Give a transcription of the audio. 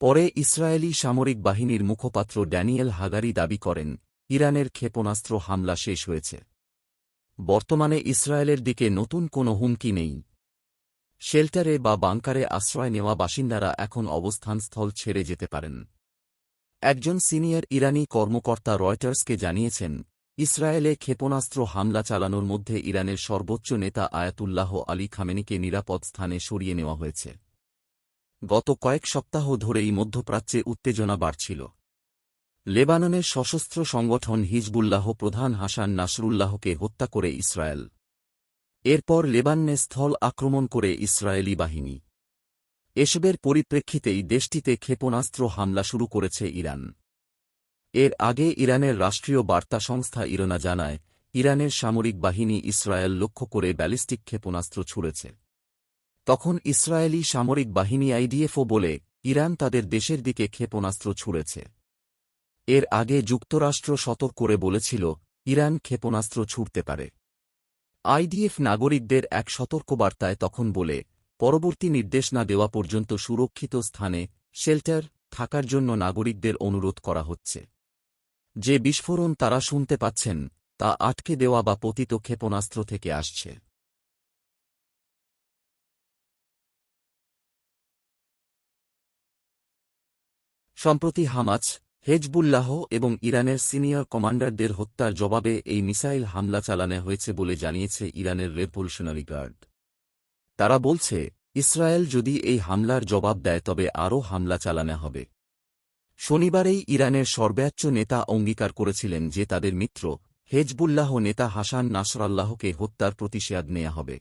পরে ইসরায়েলি সামরিক বাহিনীর মুখপাত্র ড্যানিয়েল হাগারি দাবি করেন, ইরানের ক্ষেপণাস্ত্র হামলা শেষ হয়েছে। বর্তমানে ইসরায়েলের দিকে নতুন কোনো হুমকি নেই। শেল্টারে বা বাংকারে আশ্রয় নেওয়া বাসিন্দারা এখন অবস্থানস্থল ছেড়ে যেতে পারেন। একজন সিনিয়র ইরানি কর্মকর্তা রয়টার্সকে জানিয়েছেন, ইসরায়েলে ক্ষেপণাস্ত্র হামলা চালানোর মধ্যে ইরানের সর্বোচ্চ নেতা আয়াতুল্লাহ আলী খামেনিকে নিরাপদ স্থানে সরিয়ে নেওয়া হয়েছে। গত কয়েক সপ্তাহ ধরেই মধ্যপ্রাচ্যে উত্তেজনা বাড়ছিল। লেবাননের সশস্ত্র সংগঠন হিজবুল্লাহ প্রধান হাসান নাসরুল্লাহকে হত্যা করে ইসরায়েল। এরপর লেবাননে স্থল আক্রমণ করে ইসরায়েলি বাহিনী। এসবের পরিপ্রেক্ষিতেই দেশটিতে ক্ষেপণাস্ত্র হামলা শুরু করেছে ইরান। এর আগে ইরানের রাষ্ট্রীয় বার্তা সংস্থা ইরনা জানায়, ইরানের সামরিক বাহিনী ইসরায়েল লক্ষ্য করে ব্যালিস্টিক ক্ষেপণাস্ত্র ছুড়েছে। তখন ইসরায়েলি সামরিক বাহিনী আইডিএফও বলে, ইরান তাদের দেশের দিকে ক্ষেপণাস্ত্র ছুড়েছে। এর আগে যুক্তরাষ্ট্র সতর্ক করে বলেছিল, ইরান ক্ষেপণাস্ত্র ছুড়তে পারে। আইডিএফ নাগরিকদের এক সতর্কবার্তায় তখন বলে, পরবর্তী নির্দেশ না দেওয়া পর্যন্ত সুরক্ষিত স্থানে শেল্টার থাকার জন্য নাগরিকদের অনুরোধ করা হচ্ছে। যে বিস্ফোরণ তারা শুনতে পাচ্ছেন, তা আটকে দেওয়া বা পতিত ক্ষেপণাস্ত্র থেকে আসছে। সম্প্রতি হামাজ হেজবুল্লাহ এবং ইরানের সিনিয়র কমান্ডারদের হত্যার জবাবে এই মিসাইল হামলা চালানো হয়েছে বলে জানিয়েছে ইরানের রেভলিউশনারি গার্ড। তারা বলছে, ইসরায়েল যদি এই হামলার জবাব দেয় তবে আরও হামলা চালানো হবে। শনিবারেই ইরানের সর্বোচ্চ নেতা অঙ্গীকার করেছিলেন যে তাদের মিত্র, হেজবুল্লাহ নেতা হাসান নাসরাল্লাহকে হত্যার প্রতিষেধ নেওয়া হবে।